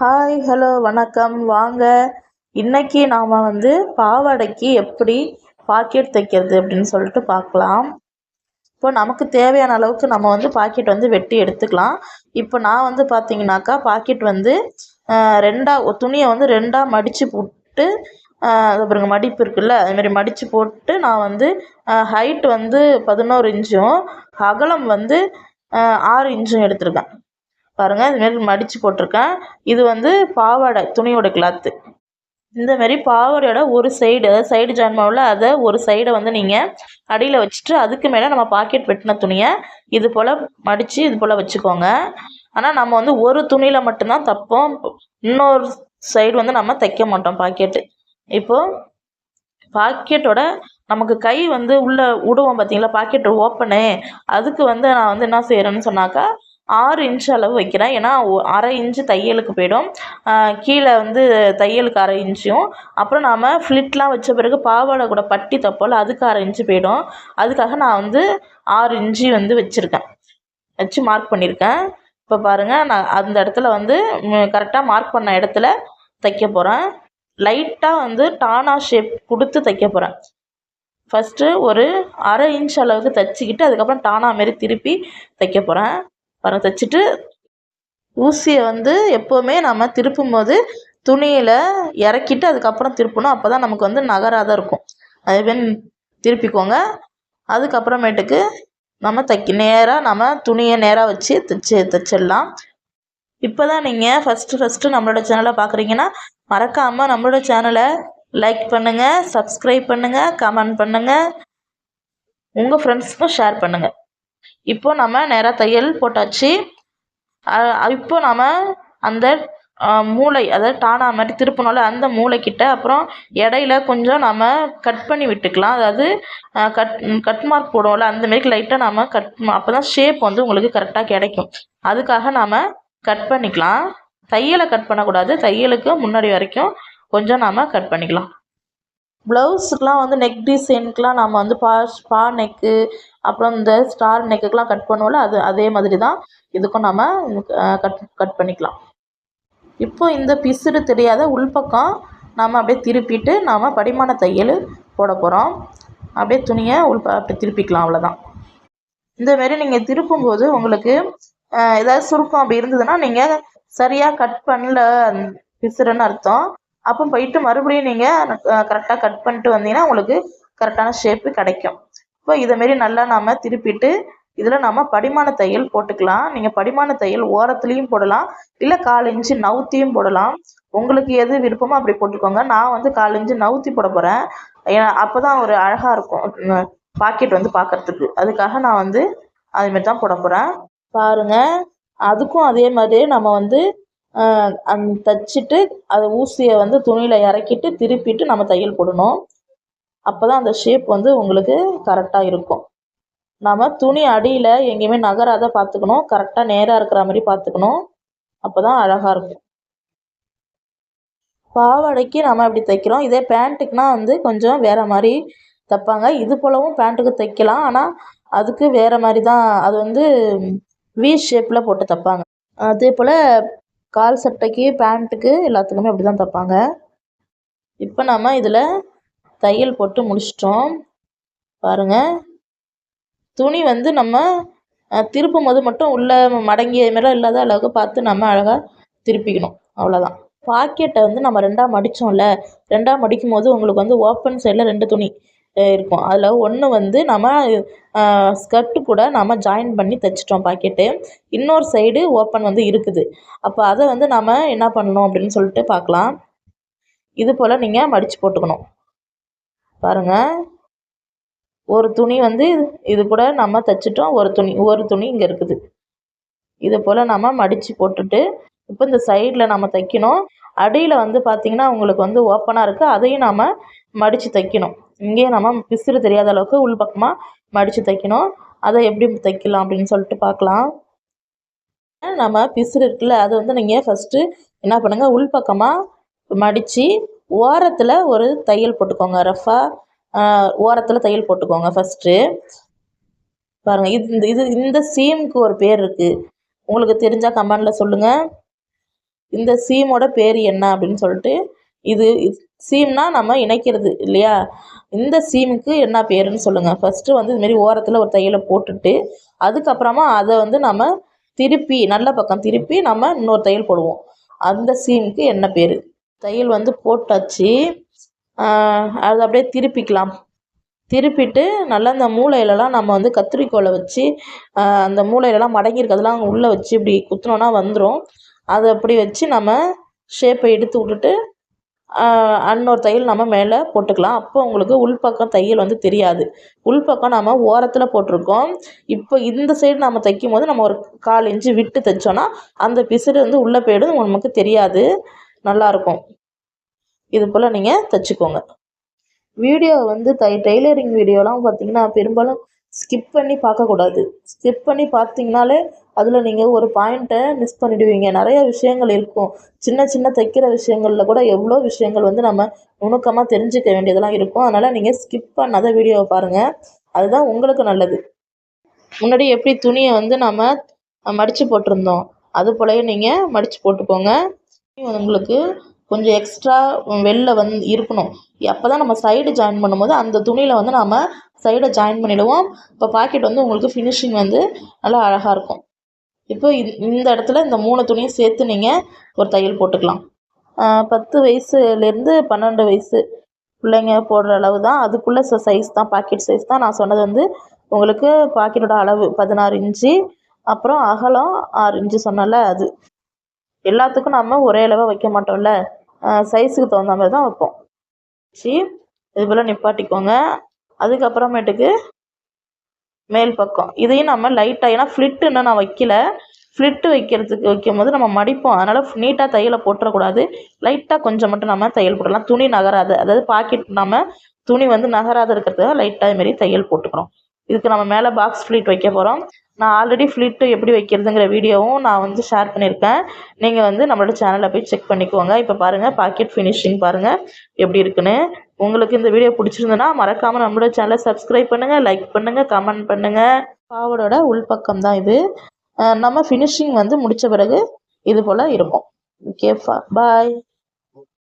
Hi hello வணக்கம். வாங்க. இன்றைக்கி நாம் வந்து பாவாடைக்கு எப்படி பாக்கெட் தைக்கிறது அப்படின்னு சொல்லிட்டு பார்க்கலாம். இப்போ நமக்கு தேவையான அளவுக்கு நம்ம வந்து பாக்கெட் வந்து வெட்டி எடுத்துக்கலாம். இப்போ நான் வந்து பார்த்தீங்கன்னாக்கா பாக்கெட் வந்து ரெண்டாக துணியை வந்து ரெண்டாக மடித்து போட்டு அது பாருங்க மடிப்பு இருக்குல்ல அதுமாரி மடித்து போட்டு நான் வந்து ஹைட் வந்து பதினோரு இன்ச்சும் அகலம் வந்து ஆறு இன்ச்சும் எடுத்திருக்கேன். பாருங்கள் இதுமாரி மடித்து போட்டிருக்கேன். இது வந்து பாவாடை துணியோட கிளாத்து இந்தமாரி பாவாடையோட ஒரு சைடு அதாவது சைடு ஜாயின் அதை ஒரு சைடை வந்து நீங்கள் அடியில் வச்சுட்டு அதுக்கு மேலே நம்ம பாக்கெட் வெட்டின துணியை இது போல் மடித்து இது போல் வச்சுக்கோங்க. ஆனால் நம்ம வந்து ஒரு துணியில் மட்டும்தான் தைப்போம். இன்னொரு சைடு வந்து நம்ம தைக்க மாட்டோம் பாக்கெட்டு இப்போது பாக்கெட்டோட நமக்கு கை வந்து உள்ளே விடுவோம் பார்த்தீங்களா பாக்கெட்டு ஓப்பனு அதுக்கு வந்து நான் வந்து என்ன செய்கிறேன்னு சொன்னாக்கா ஆறு இன்ச் அளவு வைக்கிறேன். ஏன்னா அரை இன்ச்சு தையலுக்கு போயிடும். கீழே வந்து தையலுக்கு அரை இன்ச்சும் அப்புறம் நாம் ஃப்ளிட்லாம் வச்ச பிறகு பாவாடை கூட பட்டி தைப்போம்ல அதுக்கு அரை இன்ச்சு போயிடும். அதுக்காக நான் வந்து ஆறு இன்ச்சு வந்து வச்சுருக்கேன். வச்சு மார்க் பண்ணியிருக்கேன். இப்போ பாருங்கள் நான் அந்த இடத்துல வந்து கரெக்டாக மார்க் பண்ண இடத்துல தைக்க போகிறேன் லைட்டாக வந்து டானா ஷேப் கொடுத்து தைக்க போகிறேன் ஃபஸ்ட்டு ஒரு அரை இன்ச் அளவுக்கு தைச்சிக்கிட்டு அதுக்கப்புறம் டானா மாரி திருப்பி தைக்க போகிறேன் பாருங்கள் தைச்சிட்டு ஊசியை வந்து எப்போவுமே நம்ம திருப்பும் போது துணியில் இறக்கிட்டு அதுக்கப்புறம் திருப்பணும். அப்போ தான் நமக்கு வந்து நகராத இருக்கும். அதேமாரி திருப்பிக்கோங்க. அதுக்கப்புறமேட்டுக்கு நம்ம தைக்க நேராக நம்ம துணியை நேராக வச்சு தைச்சி தைச்சிடலாம். இப்போ தான் நீங்கள் ஃபஸ்ட்டு ஃபஸ்ட்டு நம்மளோட சேனலை பார்க்குறீங்கன்னா மறக்காமல் நம்மளோட சேனலை லைக் பண்ணுங்கள் சப்ஸ்கிரைப் பண்ணுங்கள் கமெண்ட் பண்ணுங்கள் உங்கள் ஃப்ரெண்ட்ஸ்க்கும் ஷேர் பண்ணுங்கள் இப்போ நம்ம நேராக தையல் போட்டாச்சு. இப்போ நம்ம அந்த மூளை அதாவது டானா மாதிரி திருப்பணும்ல அந்த மூளைக்கிட்ட அப்புறம் இடையில கொஞ்சம் நம்ம கட் பண்ணி விட்டுக்கலாம். அதாவது கட் கட் மார்க் போடுவோம்ல அந்த மாரி லைட்டாக நம்ம கட் அப்போ தான் ஷேப் வந்து உங்களுக்கு கரெக்டாக கிடைக்கும். அதுக்காக நாம் கட் பண்ணிக்கலாம். தையலை கட் பண்ணக்கூடாது. தையலுக்கு முன்னாடி வரைக்கும் கொஞ்சம் நாம் கட் பண்ணிக்கலாம். ப்ளவுஸுக்கெலாம் வந்து நெக் டிசைனுக்கெலாம் நம்ம வந்து பா ஸ்பா நெக்கு அப்புறம் இந்த ஸ்டார் நெக்குக்கெலாம் கட் பண்ணுவோம்ல அது அதே மாதிரி தான் இதுக்கும் நம்ம கட் கட் பண்ணிக்கலாம். இப்போ இந்த பிசுறு தெரியாத உள்பக்கம் நாம் அப்படியே திருப்பிட்டு நாம் படிமான தையல் போட போகிறோம் அப்படியே துணியை உள் அப்படி திருப்பிக்கலாம் அவ்வளோதான் இந்தமாரி நீங்கள் திருப்பும்போது உங்களுக்கு ஏதாவது சுருக்கம் அப்படி இருந்ததுன்னா நீங்கள் சரியாக கட் பண்ணல பிசுறுன்னு அர்த்தம். அப்போ போயிட்டு மறுபடியும் நீங்கள் கரெக்டாக கட் பண்ணிட்டு வந்தீங்கன்னா உங்களுக்கு கரெக்டான ஷேப்பு கிடைக்கும். இப்போ இதைமாரி நல்லா நாம் திருப்பிட்டு இதில் நம்ம படிமான தையல் போட்டுக்கலாம். நீங்கள் படிமான தையல் ஓரத்துலேயும் போடலாம். இல்லை கால் இன்ச்சு நவுத்தியும் போடலாம். உங்களுக்கு எது விருப்பமோ அப்படி போட்டுக்கோங்க. நான் வந்து கால் இன்ச்சு நவுத்தி போட போகிறேன் ஏன்னா அப்போ தான் ஒரு அழகாக இருக்கும். பாக்கெட் வந்து பார்க்குறதுக்கு அதுக்காக நான் வந்து அதுமாரி தான் போட போகிறேன் பாருங்கள் அதுக்கும் அதே மாதிரியே நம்ம வந்து அந் தைச்சிட்டு அதை ஊசியை வந்து துணியில் இறக்கிட்டு திருப்பிட்டு நம்ம தையல் போடணும். அப்போ தான் அந்த ஷேப் வந்து உங்களுக்கு கரெக்டாக இருக்கும். நம்ம துணி அடியில் எங்கேயுமே நகராத பார்த்துக்கணும். கரெக்டாக நேராக இருக்கிற மாதிரி பார்த்துக்கணும். அப்போ தான் அழகாக இருக்கும். பாவாடைக்கு நம்ம இப்படி தைக்கிறோம். இதே பேண்ட்டுக்குனா வந்து கொஞ்சம் வேறு மாதிரி தைப்பாங்க. இது போலவும் பேண்ட்டுக்கு தைக்கலாம். ஆனால் அதுக்கு வேறு மாதிரி தான் அது வந்து வி ஷேப்பில் போட்டு தைப்பாங்க. அதே போல் கால் சட்டைக்கு பேண்ட்டுக்கு எல்லாத்துக்குமே அப்படி தான் தைப்பாங்க. இப்போ நம்ம இதில் தையல் போட்டு முடிச்சிட்டோம். பாருங்கள் துணி வந்து நம்ம திருப்பும் போது மட்டும் உள்ளே மடங்கிய மாதிரிலாம் இல்லாத அளவுக்கு பார்த்து நம்ம அழகாக திருப்பிக்கணும். அவ்வளோதான் பாக்கெட்டை வந்து நம்ம ரெண்டாக மடித்தோம்ல ரெண்டாக மடிக்கும் போது உங்களுக்கு வந்து ஓப்பன் சைடில் ரெண்டு துணி. இருக்கும். அதில் ஒன்று வந்து நம்ம ஸ்கர்ட்டு கூட நம்ம ஜாயின் பண்ணி தைச்சிட்டோம் பாக்கெட்டு. இன்னொரு சைடு ஓப்பன் வந்து இருக்குது. அப்போ அதை வந்து நம்ம என்ன பண்ணணும் அப்படின்னு சொல்லிட்டு பார்க்கலாம் இது போல் நீங்கள் மடித்து போட்டுக்கணும். பாருங்கள் ஒரு துணி வந்து இது கூட நம்ம தைச்சிட்டோம். ஒரு துணி ஒரு துணி இங்கே இருக்குது. இது போல் நம்ம மடித்து போட்டுட்டு இப்போ இந்த சைடில் நம்ம தைக்கணும். அடியில் வந்து பார்த்திங்கன்னா உங்களுக்கு வந்து ஓப்பனாக இருக்குது அதையும் நாம் மடித்து தைக்கணும். இங்கேயே நம்ம பிசுறு தெரியாத அளவுக்கு உள் பக்கமாக மடித்து தைக்கணும். அதை எப்படி தைக்கலாம் அப்படின்னு சொல்லிட்டு பார்க்கலாம். நம்ம பிசுறு இருக்குல்ல அதை வந்து நீங்கள் ஃபஸ்ட்டு என்ன பண்ணுங்கள் உள் பக்கமாக மடித்து ஓரத்தில் ஒரு தையல் போட்டுக்கோங்க ரஃபாக ஓரத்தில் தையல் போட்டுக்கோங்க ஃபஸ்ட்டு பாருங்கள் இது இந்த இது இந்த சீமுக்கு ஒரு பேர் இருக்குது உங்களுக்கு தெரிஞ்சால் கமெண்டில் சொல்லுங்கள் இந்த சீமோட பேர் என்ன அப்படின்னு சொல்லிட்டு இது சீம்னா நம்ம இணைக்கிறது இல்லையா? இந்த சீமுக்கு என்ன பேருன்னு சொல்லுங்கள் ஃபஸ்ட்டு வந்து இதுமாரி ஓரத்தில் ஒரு தையலை போட்டுட்டு அதுக்கப்புறமா அதை வந்து நம்ம திருப்பி நல்ல பக்கம் திருப்பி நம்ம இன்னொரு தையல் போடுவோம். அந்த சீமுக்கு என்ன பேர்? தையல் வந்து போட்டாச்சு. அது அப்படியே திருப்பிக்கலாம். திருப்பிட்டு நல்லா அந்த மூலையிலலாம் நம்ம வந்து கத்திரிக்கோலை வச்சு அந்த மூலையிலலாம் மடங்கியிருக்கிறதுலாம் உள்ளே வச்சு இப்படி குத்தினோன்னா வந்துடும் அதை அப்படி வச்சு நம்ம ஷேப்பை எடுத்து விட்டுட்டு இன்னொரு தையல் நம்ம மேலே போட்டுக்கலாம். அப்போ உங்களுக்கு உள்பக்கம் தையல் வந்து தெரியாது. உள்பக்கம் நம்ம ஓரத்தில் போட்டிருக்கோம். இப்போ இந்த சைடு நம்ம தைக்கும் போது நம்ம ஒரு கால் இன்ச்சு விட்டு தைச்சோன்னா அந்த பிசுறு வந்து உள்ளே போயிடும் நமக்கு தெரியாது. நல்லாயிருக்கும் இது போல் நீங்கள் தைச்சிக்கோங்க. வீடியோ வந்து தை டெய்லரிங் வீடியோலாம் பார்த்தீங்கன்னா பெரும்பாலும் ஸ்கிப் பண்ணி பார்க்கக்கூடாது. ஸ்கிப் பண்ணி பார்த்தீங்கனாலே அதில் நீங்கள் ஒரு பாயிண்ட்டை மிஸ் பண்ணிடுவீங்க. நிறைய விஷயங்கள் இருக்கும். சின்ன சின்ன தைக்கிற விஷயங்களில் கூட எவ்வளோ விஷயங்கள் வந்து நம்ம நுணுக்கமாக தெரிஞ்சுக்க வேண்டியதெல்லாம் இருக்கும். அதனால் நீங்கள் ஸ்கிப் பண்ணாத வீடியோவை பாருங்கள் அதுதான் உங்களுக்கு நல்லது. முன்னாடி எப்படி துணியை வந்து நம்ம மடித்து போட்டிருந்தோம். அது போலவே நீங்கள் மடித்து போட்டுக்கோங்க. உங்களுக்கு கொஞ்சம் எக்ஸ்ட்ரா வெளில வந்து இருக்கணும். அப்போ தான் நம்ம சைடு ஜாயின் பண்ணும்போது அந்த துணியில் வந்து நாம் சைடை ஜாயின் பண்ணிவிடுவோம் இப்போ பாக்கெட் வந்து உங்களுக்கு ஃபினிஷிங் வந்து நல்லா அழகாக இருக்கும். இப்போ இந்த இடத்துல இந்த மூணு துணியும் சேர்த்து நீங்கள் ஒரு தையல் போட்டுக்கலாம். பத்து வயசுலேருந்து பன்னெண்டு வயசு பிள்ளைங்க போடுற அளவு தான் அதுக்குள்ளே சைஸ் தான் பாக்கெட் சைஸ் தான். நான் சொன்னது வந்து உங்களுக்கு பாக்கெட்டோட அளவு பதினாறு இன்ச்சு அப்புறம் அகலம் ஆறு இன்ச்சு சொன்னல அது. எல்லாத்துக்கும் நம்ம ஒரே அளவாக வைக்க மாட்டோம்ல. சைஸுக்கு தகுந்த மாதிரி தான் வைப்போம். வச்சு இது போல் நிப்பாட்டிக்கோங்க. அதுக்கப்புறமேட்டுக்கு மேல் பக்கம். இதையும் நம்ம லைட்டாக ஏன்னா ஃப்ளிட்டு இன்னும் நான் வைக்கல. ஃப்ளிட்டு வைக்கிறதுக்கு வைக்கும் போது நம்ம மடிப்போம். அதனால் நீட்டாக தையலை போட்டுறக்கூடாது. லைட்டாக கொஞ்சம் மட்டும் நம்ம தையல் போடலாம் துணி நகராது. அதாவது பாக்கெட் நம்ம துணி வந்து நகராது இருக்கிறதுக்காக லைட்டாக இதுமாரி தையல் போட்டுக்கிறோம். இதுக்கு நம்ம மேலே பாக்ஸ் ஃப்ளீட் வைக்க போகிறோம் நான் ஆல்ரெடி ஃப்ளிட்டு எப்படி வைக்கிறதுங்கிற வீடியோவும் நான் வந்து ஷேர் பண்ணியிருக்கேன். நீங்கள் வந்து நம்மளோட சேனலில் போய் செக் பண்ணிக்கோங்க. இப்போ பாருங்கள் பாக்கெட் ஃபினிஷிங் பாருங்கள் எப்படி இருக்குன்னு. உங்களுக்கு இந்த வீடியோ பிடிச்சிருந்ததுன்னா மறக்காமல் நம்மளோட சேனலை சப்ஸ்கிரைப் பண்ணுங்கள் லைக் பண்ணுங்கள் கமெண்ட் பண்ணுங்கள் பாவடோட உள்பக்கம் தான் இது. நம்ம ஃபினிஷிங் வந்து முடித்த பிறகு இது போல் இருக்கும். Okay bye